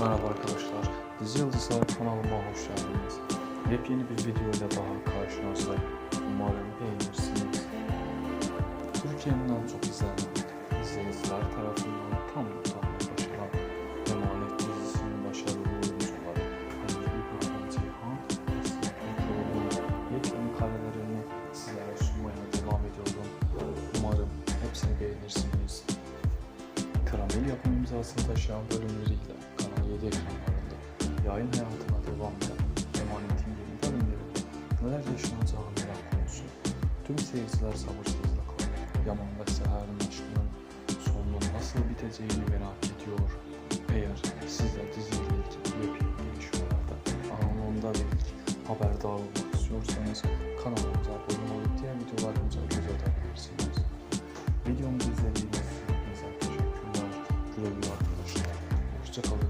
Merhaba arkadaşlar, Dizi Yıldızlar kanalıma hoş geldiniz. Yepyeni bir videoyla daha karşınızdayım. Umarım beğenirsiniz. Türkiye'nin en çok izlenen izleyiciler tarafından tam tam başaran Emanet dizisinin başarılı oyuncuları Ali İbrahim Ceyhan ve Sinan Türkoğlu'nun yepyeni karelerini sizlere sunmaya devam ediyorum. Umarım hepsini beğenirsiniz. Karamel yapım imzasını taşıyan bölümleriyle Kanal 7 ekranlarında yayın hayatına devam eden Emanet'in yeni bölümlerinde neler yaşanacağını merak konusu. Tüm seyirciler sabırsızlıkla Yaman ve Seher'in aşkının sonunun nasıl biteceğini merak ediyor. Eğer siz de diziyle yepyeni gelişmelerden anında ilk haberdar olmak istiyorsanız kanalımıza abone olup diğer videolarımıza göz atabilirsiniz. Videomuzu izlediğiniz için teşekkürler. Güle güle arkadaşlar. Hoşçakalın.